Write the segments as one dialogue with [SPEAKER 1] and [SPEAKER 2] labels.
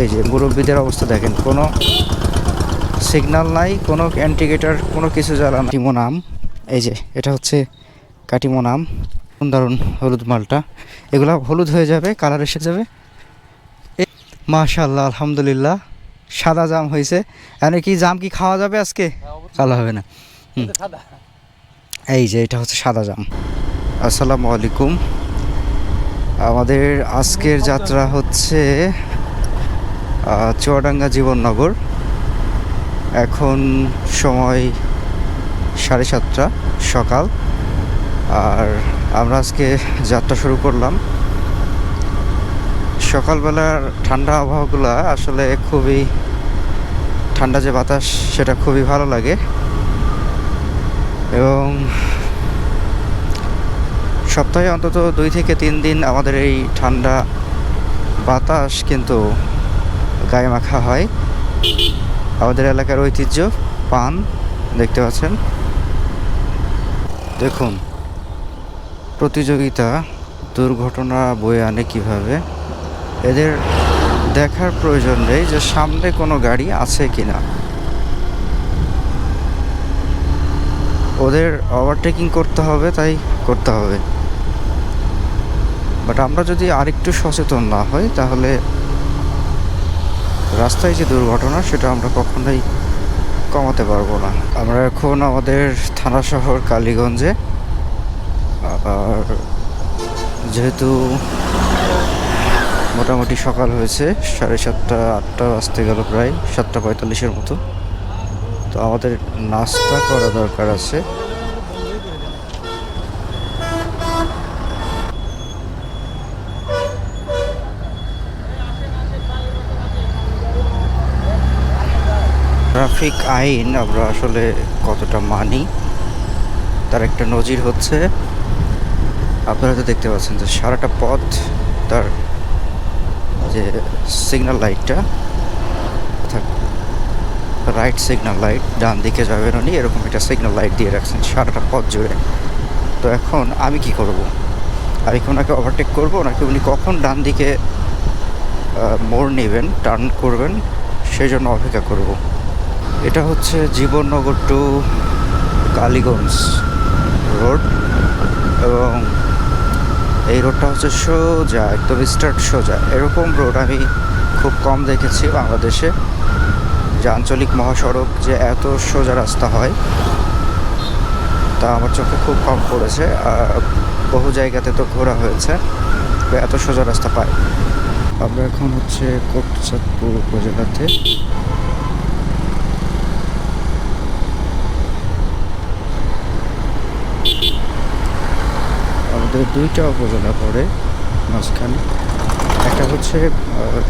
[SPEAKER 1] এই যে মুরব্বীদের অবস্থা দেখেন, কোনো সিগন্যাল নাই, কোনো অ্যান্টিগেটার কোনো কিছু জ্বালা না কাটিমো নাম, এই যে, এটা হচ্ছে কাটিমো নাম। দারুণ হলুদ মালটা। এগুলো হলুদ হয়ে যাবে কালার এসে যাবে। মাশাল্লাহ আলহামদুলিল্লাহ। সাদা জাম হয়েছে। এখানে কি জাম কি খাওয়া যাবে আজকে? কালো হবে না। এই যে, এটা হচ্ছে সাদা জাম। আসসালামু আলাইকুম। আমাদের আজকের যাত্রা হচ্ছে চুয়াডাঙ্গা জীবননগর। এখন সময় সাড়ে সাতটা সকাল। আর আমরা আজকে যাত্রা শুরু করলাম। সকালবেলার ঠান্ডা আবহাওয়াগুলো আসলে খুবই ঠান্ডা যে বাতাস, সেটা খুবই ভালো লাগে। এবং সপ্তাহে অন্তত দুই থেকে তিন দিন আমাদের এই ঠান্ডা বাতাস কিন্তু গায়ে মাখা হয়। আমাদের এলাকার ঐতিহ্য পান, দেখতে পাচ্ছেন। দেখুন, প্রতিযোগিতা, দুর্ঘটনা বয়ে আনে কীভাবে? এদের দেখার প্রয়োজন নেই যে সামনে কোনো গাড়ি আছে কিনা। ওদের ওভারটেকিং করতে হবে, তাই করতে হবে। বাট আমরা যদি আরেকটু সচেতন না হই, তাহলে রাস্তায় যে দুর্ঘটনা, সেটা আমরা কখনোই কমাতে পারব না। আমরা এখন আমাদের থানা শহর কালীগঞ্জে। আর যেহেতু মোটামুটি সকাল হয়েছে, সাড়ে সাতটা, আটটা বাজতে গেল প্রায়, সাতটা পঁয়তাল্লিশের মতো। তো আমাদের নাস্তা করা দরকার আছে। ট্রাফিক আইন, আমরা আসলে কতটা মানি, তার একটা নজির হচ্ছে। আপনারা তো দেখতে পাচ্ছেন যে সারাটা পথ তার যে সিগন্যাল লাইটটা অর্থাৎ রাইট সিগন্যাল লাইট ডান দিকে যাবেন উনি, এরকম একটা সিগন্যাল লাইট দিয়ে রাখছেন সারাটা পথ জুড়ে। তো এখন আমি কি করব? আমি কি ওনাকে ওভারটেক করব? নাকি উনি কখন ডান দিকে মোড় নেবেন টার্ন করবেন, সেই জন্য অপেক্ষা করব। এটা হচ্ছে জীবননগর টু কালীগঞ্জ রোড এবং এই রোডটা হচ্ছে সোজা, একদম স্টার্ট সোজা। এরকম রোড আমি খুব কম দেখেছি বাংলাদেশে। যে আঞ্চলিক মহাসড়ক যে এত সোজা রাস্তা হয়, তা আমার চোখে খুব কম পড়েছে। আর বহু জায়গাতে তো ঘোরা হয়েছে এত সোজা রাস্তা পায়। আমরা এখন হচ্ছে কোটচাঁদপুর উপজেলাতে আমাদের দুইটা উপজেলা পড়ে মাঝখানে। একটা হচ্ছে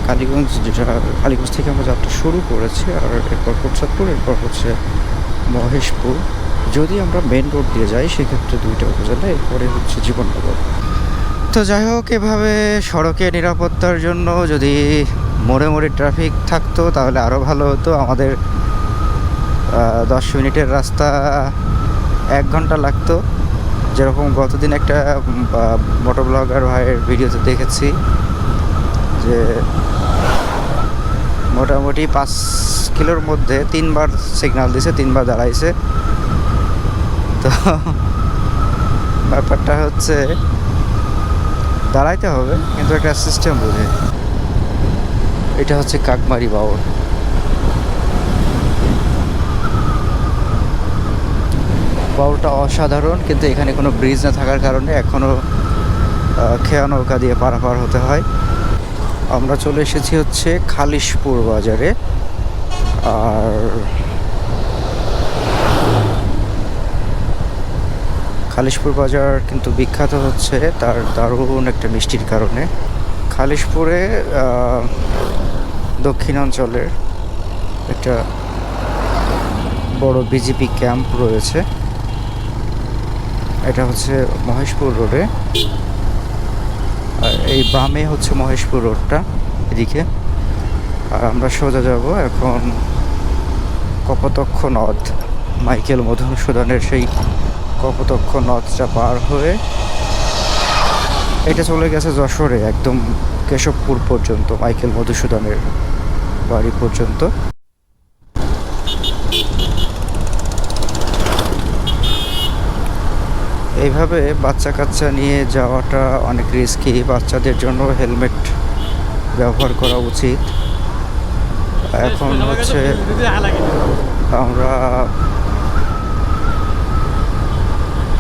[SPEAKER 1] কালীগঞ্জ, যেটা কালীগঞ্জ থেকে আমরা যাত্রা শুরু করেছি, আর এরপর কোটচাঁদপুর এরপর হচ্ছে মহেশপুর। যদি আমরা মেন রোড দিয়ে যাই, সেক্ষেত্রে দুইটা উপজেলা, এরপরে হচ্ছে জীবননগর। তো যাই হোক, এভাবে সড়কে নিরাপত্তার জন্য যদি মোড়ে মোড়ে ট্রাফিক থাকতো, তাহলে আরও ভালো হতো। আমাদের দশ মিনিটের রাস্তা এক ঘণ্টা লাগতো। যেরকম গতদিন একটা মোটর ব্লগার ভাইয়ের ভিডিওতে দেখেছি যে মোটামুটি পাঁচ কিলোর মধ্যে তিনবার সিগনাল দিছে, তিনবার দাঁড়াইছে। তো ব্যাপারটা হচ্ছে দাঁড়াইতে হবে, কিন্তু একটা সিস্টেম বুঝে। এটা হচ্ছে কাকমারি বাউর বাউরটা অসাধারণ, কিন্তু এখানে কোনো ব্রিজ না থাকার কারণে এখনও খেয়া নৌকা দিয়ে পারাপার হতে হয়। আমরা চলে এসেছি হচ্ছে খালিশপুর বাজারে। আর খালিশপুর বাজার কিন্তু বিখ্যাত হচ্ছে, তার দারুণ একটা মিষ্টির কারণে। খালিশপুরে দক্ষিণাঞ্চলের একটা বড় বিজেপি ক্যাম্প রয়েছে। এটা হচ্ছে মহেশপুর রোডে। আর এই বামে হচ্ছে মহেশপুর রোডটা, এদিকে। আর আমরা সোজা যাব এখন কপতক্ষ নদ, মাইকেল মধুসূদনের সেই কপতক্ষ নদটা পার হয়ে এটা চলে গেছে যশোরে, একদম কেশবপুর পর্যন্ত, মাইকেল মধুসূদনের বাড়ি পর্যন্ত। এইভাবে বাচ্চা কাচ্চা নিয়ে যাওয়াটা অনেক রিস্কি বাচ্চাদের জন্য হেলমেট ব্যবহার করা উচিত। এখন হচ্ছে আমরা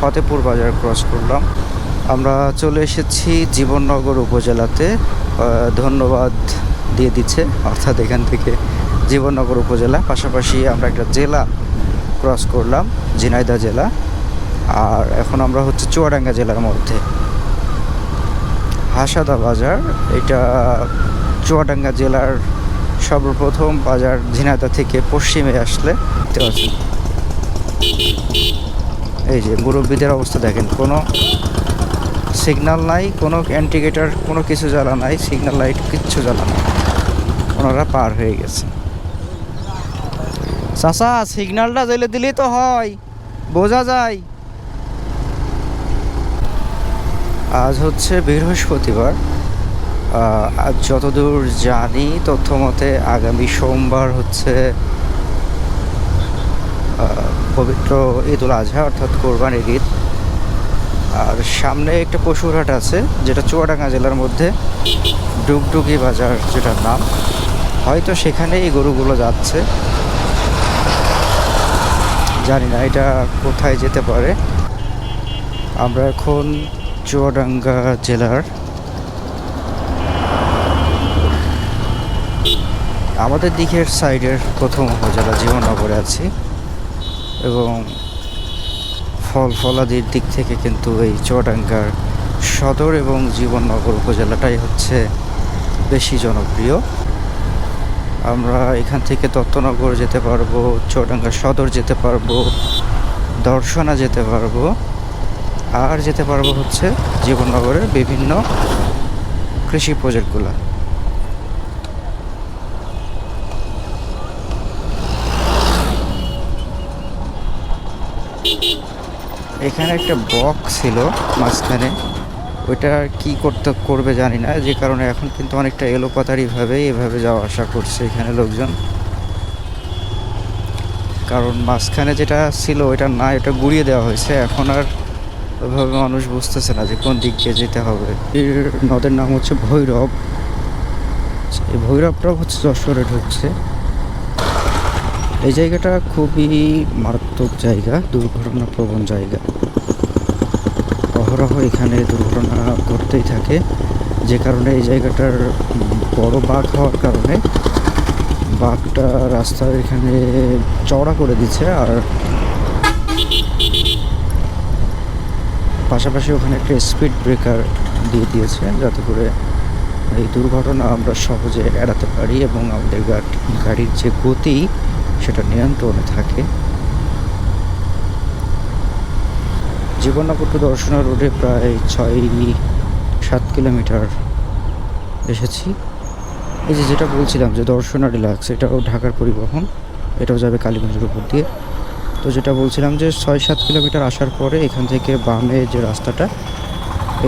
[SPEAKER 1] ফতেপুর বাজার ক্রস করলাম। আমরা চলে এসেছি জীবননগর উপজেলাতে। ধন্যবাদ দিয়ে দিচ্ছে। অর্থাৎ এখান থেকে জীবননগর উপজেলা। পাশাপাশি আমরা একটা জেলা ক্রস করলাম, ঝিনাইদহ জেলা। আর এখন আমরা হচ্ছে চুয়াডাঙ্গা জেলার মধ্যে। হাসাদা বাজার, এটা চুয়াডাঙ্গা জেলার সর্বপ্রথম বাজার ঝিনাইদহ থেকে পশ্চিমে আসলে এই যে মুরব্বীদের অবস্থা দেখেন, কোনো সিগনাল নাই, কোনো অ্যান্টিগেটার, কোনো কিছু জ্বালা নাই সিগনাল লাইট কিচ্ছু জ্বালা নাই। ওনারা পার হয়ে গেছে। চাচা সিগনালটা জ্বেলে দিলেই তো হয়, বোঝা যায়। আজ হচ্ছে বৃহস্পতিবার। আজ যতদূর জানি তথ্য মতে আগামী সোমবার হচ্ছে পবিত্র ঈদুল আজহা অর্থাৎ কোরবানির ঈদ। আর সামনে একটা পশুরহাট আছে, যেটা চুয়াডাঙ্গা জেলার মধ্যে, ডুগডুগি বাজার যেটার নাম। হয়তো সেখানে এই গরুগুলো যাচ্ছে। জানি না, এটা কোথায় যেতে পারে। আমরা এখন চুয়াডাঙ্গা জেলার আমাদের দিকের সাইডের প্রথম উপজেলা জীবননগরে আছি এবং ফল ফলাদির দিক থেকে কিন্তু এই চুয়াডাঙ্গার সদর এবং জীবননগর উপজেলাটাই হচ্ছে বেশি জনপ্রিয়। আমরা এখান থেকে দত্তনগর যেতে পারব, চুয়াডাঙ্গা সদর যেতে পারব, দর্শনা যেতে পারব। আর যেতে পারব হচ্ছে জীবননগরের বিভিন্ন কৃষি প্রজেক্টগুলো। এখানে একটা বক্স ছিল মাঝখানে। ওইটা কি করতে, করবে জানি না, যে কারণে এখন কিন্তু অনেকটা এলোপাতারিভাবে এভাবে যাওয়া আসা করছে এখানে লোকজন। কারণ মাঝখানে যেটা ছিল ওইটা না এটা গুড়িয়ে দেওয়া হয়েছে। এখন আর ওইভাবে মানুষ বুঝতেছে না যে কোন দিক দিয়ে যেতে হবে। এর নদের নাম হচ্ছে ভৈরব। এই ভৈরবটাও হচ্ছে যশোরে ঢুকছে। এই জায়গাটা খুবই মারাত্মক জায়গা দুর্ঘটনা প্রবণ জায়গা। অহরহ এখানে দুর্ঘটনা ঘটতেই থাকে। যে কারণে এই জায়গাটার বড় বাঘ হওয়ার কারণে বাঘটা রাস্তার এখানে চওড়া করে দিচ্ছে আর পাশাপাশি ওখানে একটা স্পিড ব্রেকার দিয়ে দিয়েছে যাতে করে এই দুর্ঘটনা আমরা সহজে এড়াতে পারি এবং আমাদের গাড়ি গাড়ির যে গতি, সেটা নিয়ন্ত্রণে থাকে। জীবননগর টু দর্শনা রোডে প্রায় ছয় সাত কিলোমিটার এসেছি। এই যে যেটা বলছিলাম যে দর্শনা রিলাক্স এটাও ঢাকার পরিবহন, এটাও যাবে কালীগঞ্জের উপর দিয়ে। তো যেটা বলছিলাম যে ছয় সাত কিলোমিটার আসার পরে এখান থেকে বামে যে রাস্তাটা,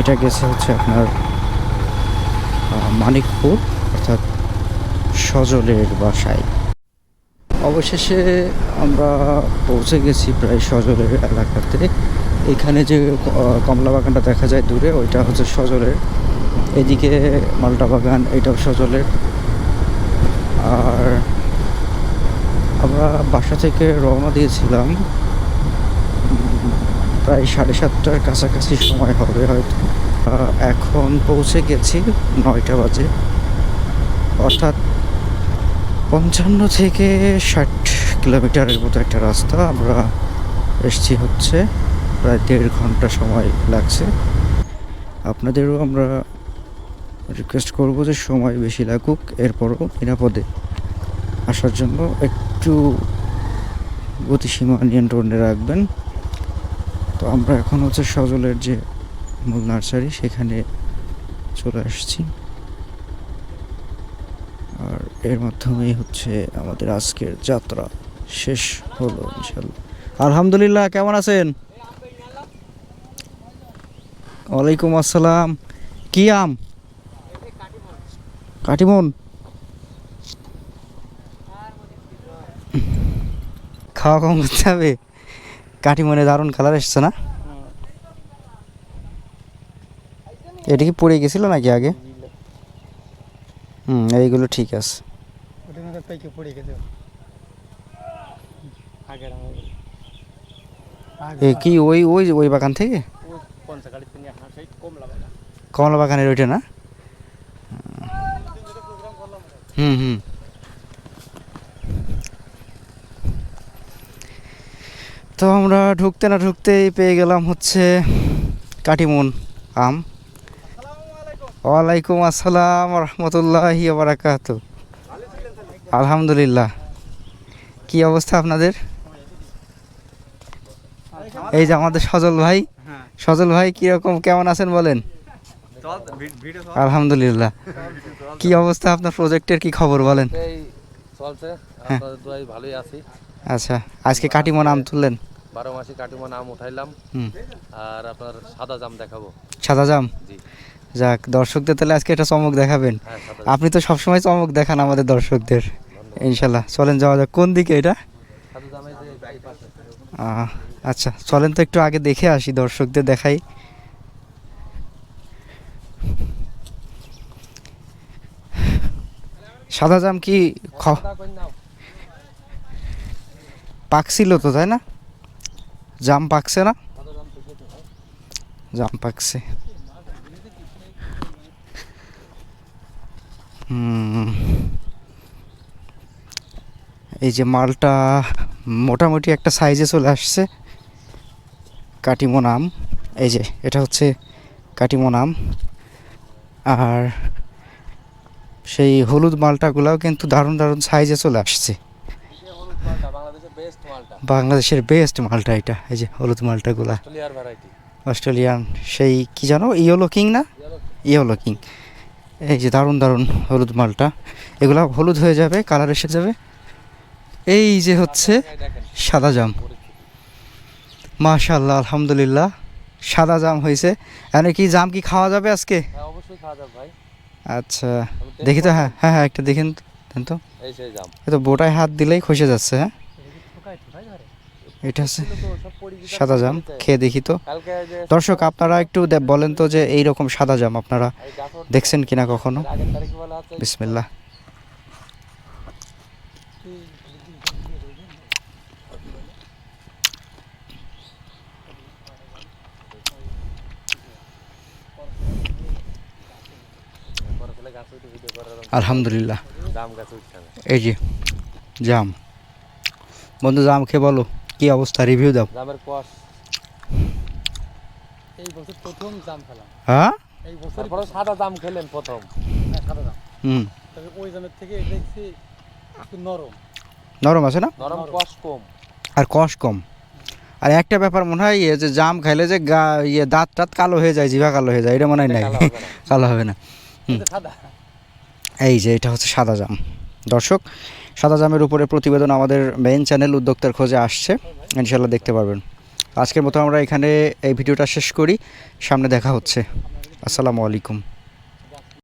[SPEAKER 1] এটা গেছে হচ্ছে আপনার মানিকপুর, অর্থাৎ সজলের বাসায়। অবশেষে আমরা পৌঁছে গেছি প্রায় সজলের এলাকাতে। এখানে যে কমলা বাগানটা দেখা যায় দূরে, ওইটা হচ্ছে সজলের। এদিকে মালটা বাগান, এটাও সজলের। আর আমরা বাসা থেকে রওনা দিয়েছিলাম। প্রায় সাড়ে সাতটার কাছাকাছি সময় হবে হয়তো। এখন পৌঁছে গেছি নয়টা বাজে। অর্থাৎ পঞ্চান্ন থেকে ষাট কিলোমিটারের মতো একটা রাস্তা আমরা এসছি হচ্ছে। প্রায় দেড় ঘণ্টা সময় লাগছে। আপনাদেরও আমরা রিকোয়েস্ট করব যে সময় বেশি লাগুক, এরপরও নিরাপদে আসার জন্য। একটু গতিসীমা নিয়ন্ত্রণে রাখবেন। তো আমরা এখন হচ্ছে সজলের যে মূল নার্সারি, সেখানে চলে আসছি। আর এর মাধ্যমেই হচ্ছে আমাদের আজকের যাত্রা শেষ হলো ইনশাল্লাহ আলহামদুলিল্লাহ, কেমন আছেন? ওয়ালাইকুম আসসালাম। কি আম? কাটিমন। খাওয়া কম করতে হবে। কাঠি মনে দারুণ কালার এসছে না? এটা কি পড়ে গেছিল নাকি আগে? হুম, এইগুলো ঠিক আছে। কি ওই ওই ওই বাগান থেকে? কমলা বাগানের ওইটা না? হুম হুম। তো আমরা ঢুকতে না ঢুকতেই পেয়ে গেলাম হচ্ছে কাটিমন আম। ওয়ালাইকুম আসসালাম রহমতুল্লাহ বারাকাত আলহামদুলিল্লাহ। কি অবস্থা আপনাদের? এই যে আমাদের সজল ভাই। সজল ভাই কীরকম কেমন আছেন বলেন? আলহামদুলিল্লাহ। কি অবস্থা আপনার প্রজেক্টের কি খবর বলেন? আচ্ছা আজকে কাটিমন আম তুললেন?
[SPEAKER 2] বারো মাসে কাটিমন আম উঠাইলাম। আর আপনার সাদা জাম দেখাবো।
[SPEAKER 1] সাদা জাম?
[SPEAKER 2] জি।
[SPEAKER 1] যাক দর্শকদের তাহলে আজকে একটা চমক দেখাবেন।
[SPEAKER 2] হ্যাঁ
[SPEAKER 1] আপনি তো সবসময় চমক দেখান আমাদের দর্শকদের। ইনশাল্লাহ চলেন যাওয়া যাক। কোন দিকে এটা? আচ্ছা চলেন তো একটু আগে দেখে আসি দর্শকদের দেখাই। সাদা জাম কি পাকছিল তো তাই না? জাম পাকছে না?
[SPEAKER 2] জাম
[SPEAKER 1] পাকছে এই যে মালটা মোটামুটি একটা সাইজে চলে আসছে। কাটিমন আম এই যে, এটা হচ্ছে কাটিমন আম আর সেই হলুদ মালটাগুলাও কিন্তু দারুণ দারুণ সাইজে চলে আসছে।
[SPEAKER 2] বাংলাদেশের বেস্ট মালটা
[SPEAKER 1] এটা এই যে হলুদ মালটাগুলা। অস্ট্রেলিয়ান সেই কি জানো ইয়েলো কিং না? ইয়েলো কিং এই যে দারুণ দারুণ হলুদ মালটা। এগুলো হলুদ হয়ে যাবে কালার এসে যাবে। এই যে হচ্ছে সাদা জাম মাশাল্লাহ আলহামদুলিল্লাহ। সাদা জাম হয়েছে। এখানে কি জাম কি খাওয়া যাবে আজকে?
[SPEAKER 2] হ্যাঁ
[SPEAKER 1] আচ্ছা। দেখি তো হ্যাঁ হ্যাঁ হ্যাঁ একটা দেখেন তো,
[SPEAKER 2] এই
[SPEAKER 1] তো বোটায় হাত দিলেই খসে যাচ্ছে হ্যাঁ? এটা
[SPEAKER 2] পরিচিত
[SPEAKER 1] সাদা জাম, খেয়ে দেখি তো। দর্শক, আপনারা একটু বলেন তো যে এই রকম সাদা জাম আপনারা দেখছেন কিনা কখনো?
[SPEAKER 2] করার
[SPEAKER 1] আলহামদুলিল্লাহ। এই যে, জাম। বন্ধু, জাম খেয়ে বলো। কি অবস্থা? রিভিউ দাও।
[SPEAKER 2] জামের
[SPEAKER 3] এই বছর প্রথম জাম খেলাম।
[SPEAKER 1] হ্যাঁ?
[SPEAKER 3] এই বছর
[SPEAKER 2] তারপরে সাদা জাম খেলেন প্রথম।
[SPEAKER 3] সাদা জাম।
[SPEAKER 1] হুম।
[SPEAKER 3] তবে ওই জামের থেকে দেখছি একটু নরম।
[SPEAKER 1] নরম আছে না?
[SPEAKER 2] নরম। কষ কম।
[SPEAKER 1] আর কষ কম। আর একটা ব্যাপার মনে হয় ইয়ে যে জাম খাইলে যে গা ইয়ে দাঁত টাত কালো হয়ে যায় জিভা কালো হয়ে যায় এটা মনে হয় নাই?
[SPEAKER 2] কালো হবে না।
[SPEAKER 1] কালো হবে না।
[SPEAKER 3] সাদা।
[SPEAKER 1] এই যে এটা হচ্ছে সাদা জাম। দর্শক সাদা জামের উপরে প্রতিবেদন আমাদের মেইন চ্যানেল উদ্যোক্তার খোঁজে আসছে। ইনশাল্লাহ দেখতে পারবেন। আজকের মতো আমরা এখানে এই ভিডিওটা শেষ করি। সামনে দেখা হচ্ছে। আসসালামু আলাইকুম।